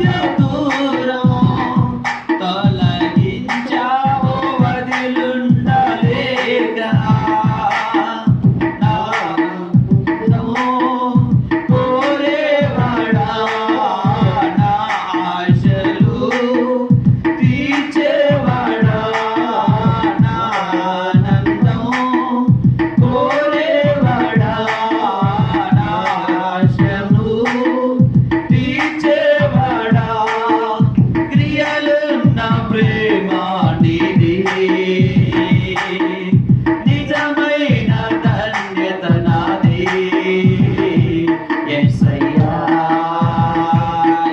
Yeah.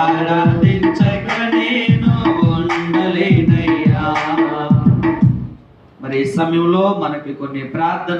ఆరాధించక నేను మరి ఈ సమయంలో మనకి కొన్ని ప్రార్థన